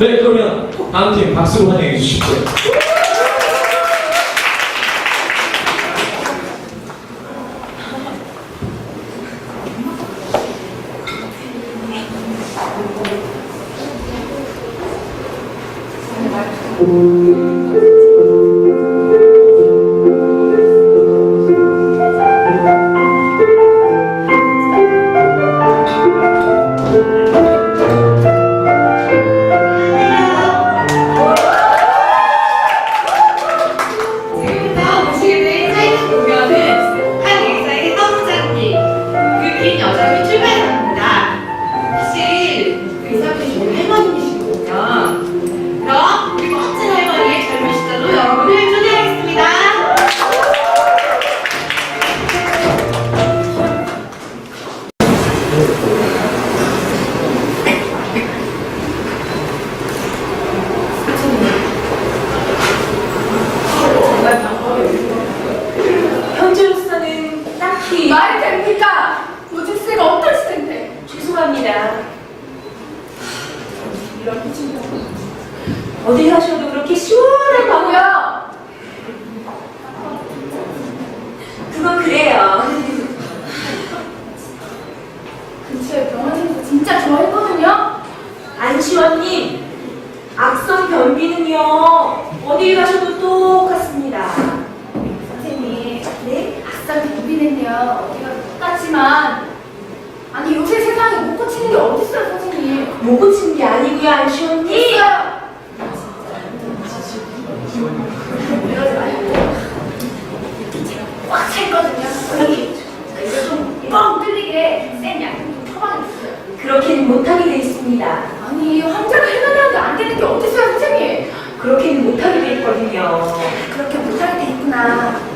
네, 그러면 다음 팀 박수로 환영해 주십시오. 텐데. 죄송합니다. 어디 가셔도 그렇게 시원한 방 뭐야? 그건 그래요. 근처에 병원에서 진짜 좋아했거든요. 안시원님, 악성 변비는요 어디 가셔도 똑같습니다. 선생님, 네? 악성 변비는요. 어디가 똑같지만 아니 요새 못 고치는 게 어딨어요, 선생님? 못 고친 게 아니고요, 안시원님. 이러지 말고 꽉 찼거든요. 여기 이거 좀뻥 뚫리게 센 약품 좀 처방했어요. 그렇게는 못하게 돼 있습니다. 아니 환자가 해결하는데 안 되는 게 어딨어요, 선생님? 그렇게는 못하게 돼 있거든요. 그렇게 못하게 돼 있구나.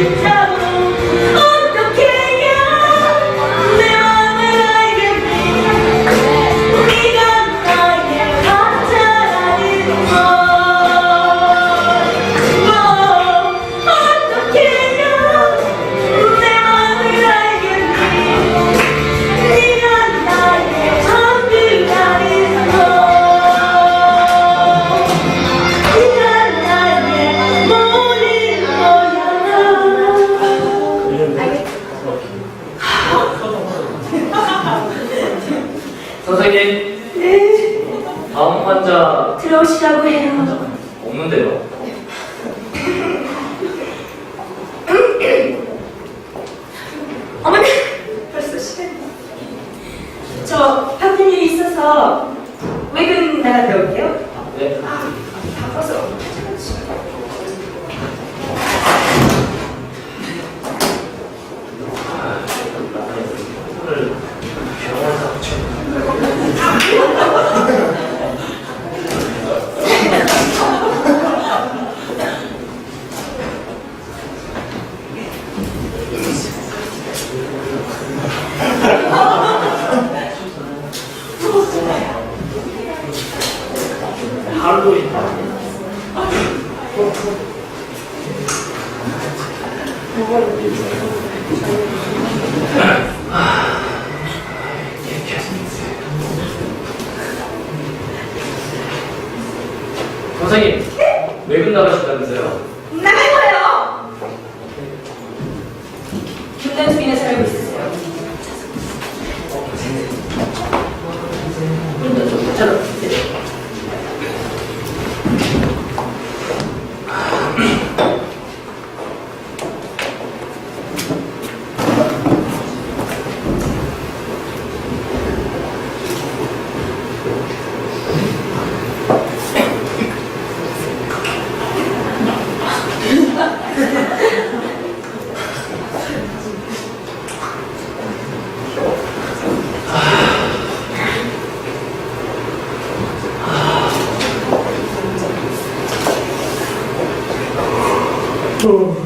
주 선생님, 네, 다음 환자 들어오시라고 해요. 없는데요. 어머니, 벌써 시간이. 저 바쁜 일이 있어서. 선생님, 외근 나가신다면서요? 나갈 거예요! 군대 중에 살고 있어요. to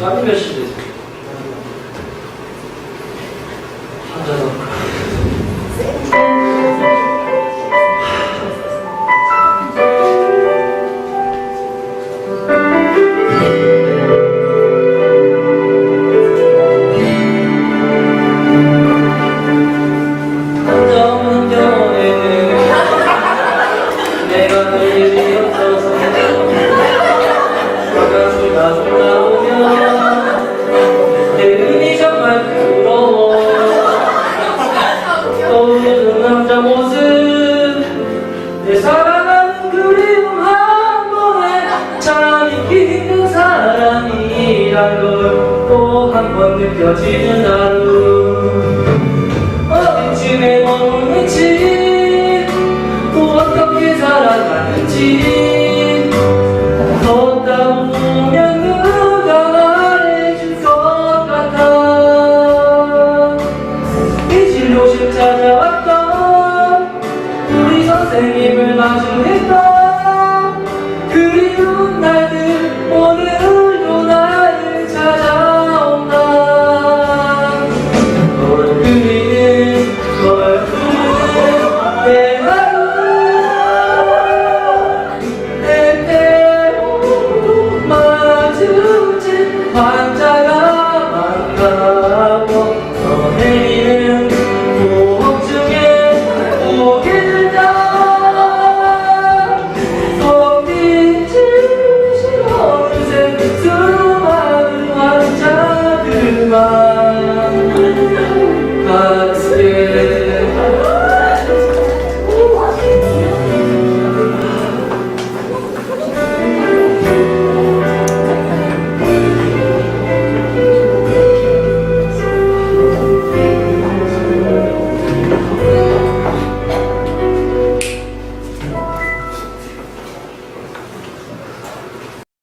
咱们这个是。 단골 또 한 번 느껴지는 단골 어디쯤에 머무는지 또 어떻게 살아가는지. 걷다 보면 누가 말해줄 것 같아. 이진로심 찾아왔던 우리 선생님을 마주했던 그리운 날.